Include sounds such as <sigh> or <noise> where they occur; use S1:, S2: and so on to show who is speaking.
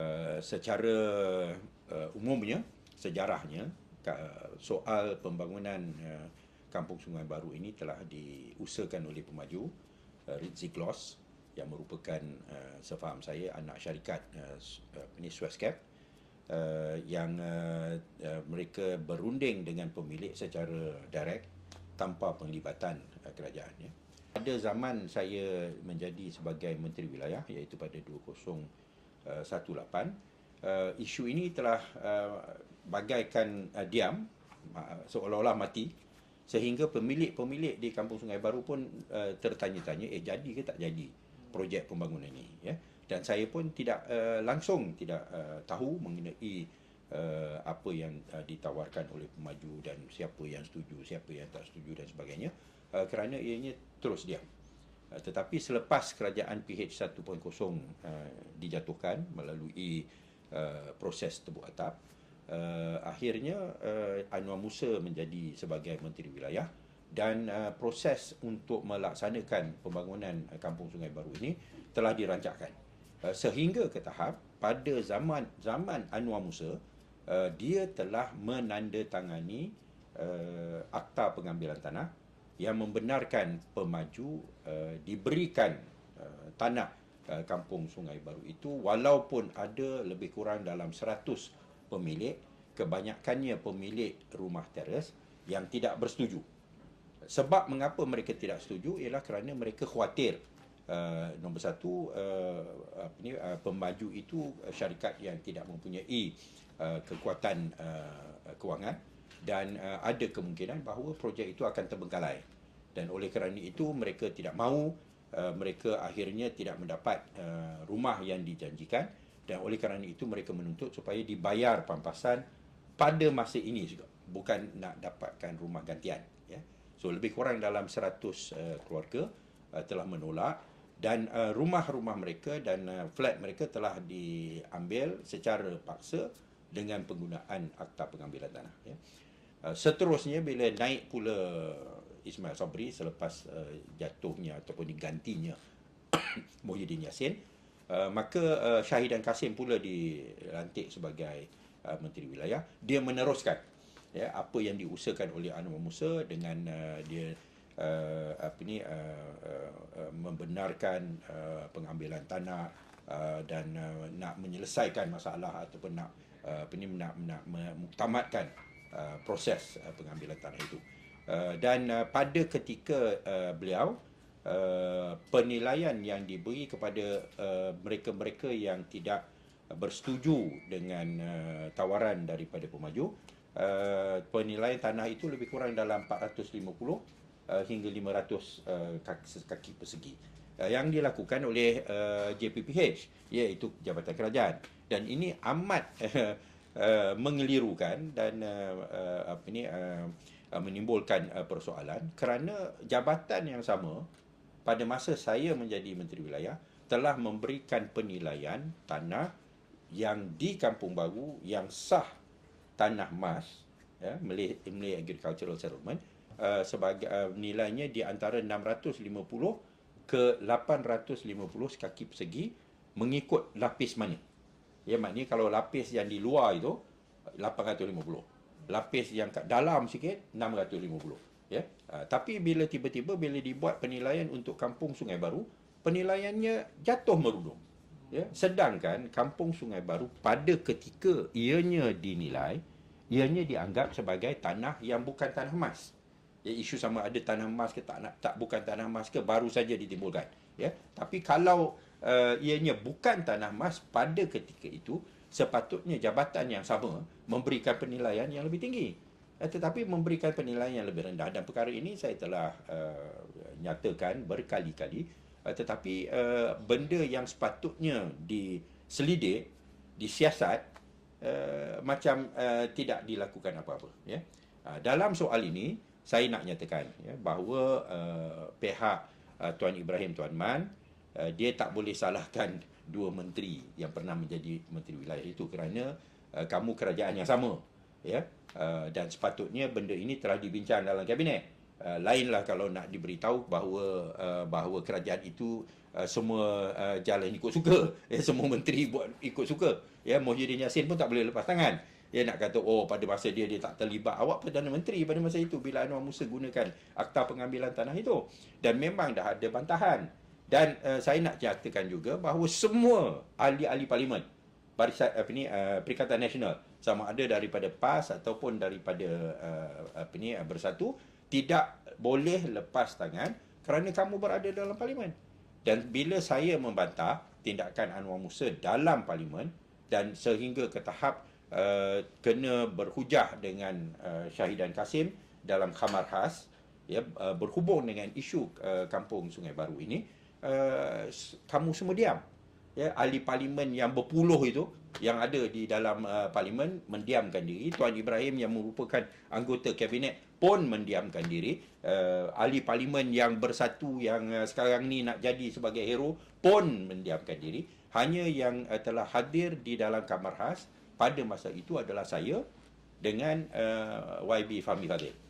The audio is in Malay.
S1: Uh, secara uh, umumnya sejarahnya soal pembangunan uh, kampung sungai baru ini telah diusahakan oleh pemaju uh, Ritzy Gloss yang merupakan uh, sefaham saya anak syarikat uh, ini Swescap uh, yang uh, uh, mereka berunding dengan pemilik secara direct tanpa penglibatan uh, kerajaan ya. Pada zaman saya menjadi sebagai menteri wilayah iaitu pada 20 18 uh, isu ini telah uh, bagaikan uh, diam uh, seolah-olah mati sehingga pemilik-pemilik di Kampung Sungai Baru pun uh, tertanya-tanya eh jadi ke tak jadi projek pembangunan ini? Ya. Dan saya pun tidak uh, langsung tidak uh, tahu mengenai uh, apa yang uh, ditawarkan oleh pemaju dan siapa yang setuju siapa yang tak setuju dan sebagainya. Uh, kerana ianya terus diam tetapi selepas kerajaan PH 1.0 uh, dijatuhkan melalui uh, proses tebuk atap uh, akhirnya uh, Anwar Musa menjadi sebagai menteri wilayah dan uh, proses untuk melaksanakan pembangunan uh, kampung Sungai Baru ini telah dirancangkan. Uh, sehingga ke tahap pada zaman zaman Anwar Musa uh, dia telah menandatangani uh, akta pengambilan tanah yang membenarkan pemaju uh, diberikan uh, tanah uh, kampung Sungai Baru itu walaupun ada lebih kurang dalam 100 pemilik kebanyakannya pemilik rumah teres yang tidak bersetuju. Sebab mengapa mereka tidak setuju ialah kerana mereka khawatir uh, nombor satu uh, apa ni uh, pemaju itu uh, syarikat yang tidak mempunyai uh, kekuatan uh, kewangan dan uh, ada kemungkinan bahawa projek itu akan terbengkalai. Dan oleh kerana itu mereka tidak mahu uh, mereka akhirnya tidak mendapat uh, rumah yang dijanjikan. Dan oleh kerana itu mereka menuntut supaya dibayar pampasan pada masa ini juga. Bukan nak dapatkan rumah gantian ya. So lebih kurang dalam 100 uh, keluarga uh, telah menolak. Dan uh, rumah-rumah mereka dan uh, flat mereka telah diambil secara paksa dengan penggunaan akta pengambilan tanah ya Uh, seterusnya bila naik pula Ismail Sabri selepas uh, jatuhnya ataupun digantinya <coughs> Muhyiddin Yassin uh, maka uh, Syahidan Kasim pula dilantik sebagai uh, menteri wilayah. Dia meneruskan ya apa yang diusahakan oleh Anwar Musa dengan uh, dia uh, apa ni uh, uh, uh, membenarkan uh, pengambilan tanah uh, dan uh, nak menyelesaikan masalah ataupun nak uh, apa ni nak nak mengutamatkan Uh, proses uh, pengambilan tanah itu. Uh, dan uh, pada ketika uh, beliau uh, penilaian yang diberi kepada uh, mereka-mereka yang tidak bersetuju dengan uh, tawaran daripada pemaju uh, penilaian tanah itu lebih kurang dalam 450 uh, hingga 500 uh, kaki, kaki persegi uh, yang dilakukan oleh uh, JPPH iaitu Jabatan Kerajaan dan ini amat uh, <laughs> Uh, mengelirukan dan uh, uh, apa ni uh, uh, menimbulkan uh, persoalan kerana jabatan yang sama pada masa saya menjadi menteri wilayah telah memberikan penilaian tanah yang di Kampung Baru yang sah tanah mas ya Malay, Malay Agricultural Settlement uh, sebagai uh, nilainya di antara 650 ke 850 kaki persegi mengikut lapis mana Ya maknanya kalau lapis yang di luar itu 850. Lapis yang kat dalam sikit 650. Ya. Uh, tapi bila tiba-tiba bila dibuat penilaian untuk kampung Sungai Baru, penilaiannya jatuh merudum. Ya. Sedangkan kampung Sungai Baru pada ketika ianya dinilai, ianya dianggap sebagai tanah yang bukan tanah emas. Ya, isu sama ada tanah emas ke tak tak bukan tanah emas ke baru saja ditimbulkan ya tapi kalau uh, ianya bukan tanah emas pada ketika itu sepatutnya jabatan yang sama memberikan penilaian yang lebih tinggi. Uh, tetapi memberikan penilaian yang lebih rendah. Dan perkara ini saya telah uh, nyatakan berkali-kali. Uh, tetapi uh, benda yang sepatutnya diselidik disiasat uh, macam uh, tidak dilakukan apa-apa ya. Uh, dalam soal ini saya nak nyatakan ya bahawa uh, pihak uh, Tuan Ibrahim Tuan Man uh, dia tak boleh salahkan dua menteri yang pernah menjadi menteri wilayah itu kerana uh, kamu kerajaan yang sama ya. Uh, dan sepatutnya benda ini telah dibincang dalam kabinet. Uh, lainlah kalau nak diberitahu bahawa uh, bahawa kerajaan itu uh, semua uh, jalan ikut suka <laughs> ya semua menteri buat ikut suka ya. Muhyiddin Yassin pun tak boleh lepas tangan. Dia nak kata oh pada masa dia dia tak terlibat. Awak perdana menteri pada masa itu bila Anwar Musa gunakan akta pengambilan tanah itu. Dan memang dah ada bantahan dan uh, saya nak nyatakan juga bahawa semua ahli-ahli parlimen barisan apa ni uh, Perikatan Nasional sama ada daripada PAS ataupun daripada uh, apa ni bersatu tidak boleh lepas tangan kerana kamu berada dalam parlimen. Dan bila saya membantah tindakan Anwar Musa dalam parlimen dan sehingga ke tahap uh, kena berhujah dengan uh, Syahidan Kasim dalam kamar khas ya uh, berhubung dengan isu uh, kampung Sungai Baru ini uh, kamu semua diam. Ya ahli parlimen yang berpuluh itu yang ada di dalam uh, parlimen mendiamkan diri. Tuan Ibrahim yang merupakan anggota kabinet pun mendiamkan diri. Uh, ahli parlimen yang bersatu yang uh, sekarang ni nak jadi sebagai hero pun mendiamkan diri. Hanya yang uh, telah hadir di dalam kamar khas pada masa itu adalah saya dengan uh, YB Fahmi Fadil